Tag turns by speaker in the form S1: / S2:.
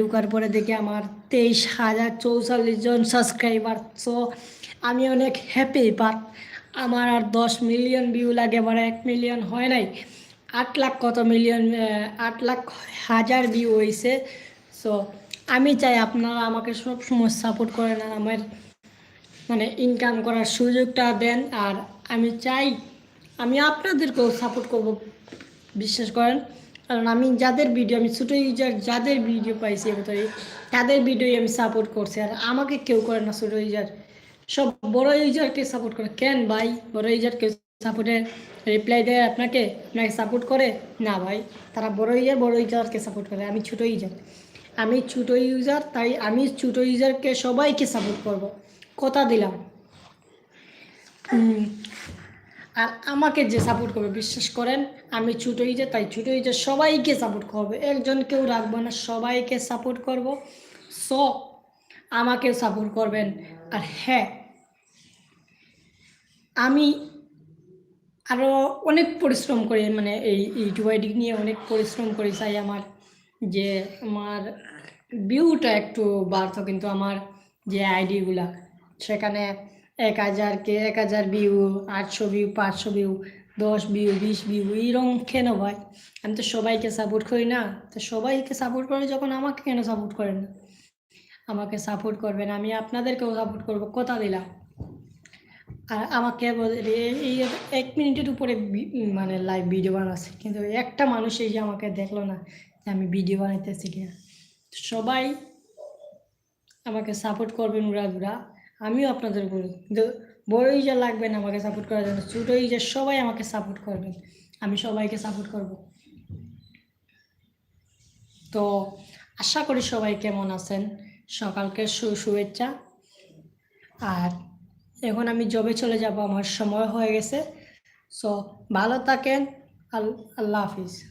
S1: ঢোকার পরে দেখি আমার তেইশ হাজার চৌচল্লিশ জন সাবস্ক্রাইবার সো আমি অনেক হ্যাপি বাট আমার আর দশ মিলিয়ন ভিউ লাগে মানে এক মিলিয়ন হয় নাই। আট লাখ কত মিলিয়ন আট লাখ হাজার ভিউ হয়েছে সো আমি চাই আপনারা আমাকে সব সময় সাপোর্ট করেন আর আমার মানে ইনকাম করার সুযোগটা দেন। আর আমি চাই, আমি আপনাদেরকেও সাপোর্ট করব, বিশ্বাস করেন। কারণ আমি যাদের ভিডিও আমি ছোটো ইউজার যাদের ভিডিও পাইছি ভেতরে তাদের ভিডিও আমি সাপোর্ট করছি। আর আমাকে কেউ করে না ছোটো ইউজার সব বড় ইউজারকে সাপোর্ট করে। কেন ভাই? বড় ইউজারকে সাপোর্টে রিপ্লাই দেয় আপনাকে? আপনাকে সাপোর্ট করে? না ভাই। তারা বড় ইউজার বড় ইউজারকে সাপোর্ট করে। আমি ছোটো ইউজার আমি ছোটো ইউজার তাই আমি ছোটো ইউজারকে সবাইকে সাপোর্ট করব। কথা দিলাম। আর আমাকে যে সাপোর্ট করবে, বিশ্বাস করেন, আমি ছোটো ইউজার তাই ছোটো ইউজার সবাইকে সাপোর্ট করবে। একজন কেউ রাখব না, সবাইকে সাপোর্ট করব। সো আমাকেও সাপোর্ট করবেন। আর হ্যাঁ আমি আরও অনেক পরিশ্রম করি মানে এই ইউটিউব আইডি নিয়ে অনেক পরিশ্রম করি, চাই আমার যে আমার ভিউটা একটু বাড়তো, কিন্তু আমার যে আইডিগুলা সেখানে এক হাজার কে, এক হাজার ভিউ আটশো ভিউ পাঁচশো ভিউ দশ ভিউ বিশ ভিউ এইরকম কেন ভাই? আমি তো সবাইকে সাপোর্ট করি না। তো সবাইকে সাপোর্ট করে যখন আমাকে কেন সাপোর্ট করেন না? আমাকে সাপোর্ট করবেন, আমি আপনাদেরকেও সাপোর্ট করব, কথা দিলাম। আর আমাকে এই এক মিনিটের উপরে মানে লাইভ ভিডিও বানাচ্ছে। কিন্তু একটা মানুষ এই যে আমাকে দেখল না যে আমি ভিডিও বানাইতেছি কিনা। সবাই আমাকে সাপোর্ট করবেন উড়া দুরা আমিও আপনাদের বলি কিন্তু বড় ইজা লাগবেন আমাকে সাপোর্ট করার জন্য ছোটো ইজা সবাই আমাকে সাপোর্ট করবেন আমি সবাইকে সাপোর্ট করব। তো আশা করি সবাই কেমন আছেন? সকালকে সু শুভেচ্ছা। আর এখন আমি জবে চলে যাব, আমার সময় হয়ে গেছে। সো ভালো থাকেন, আল- আল্লাহ হাফিজ।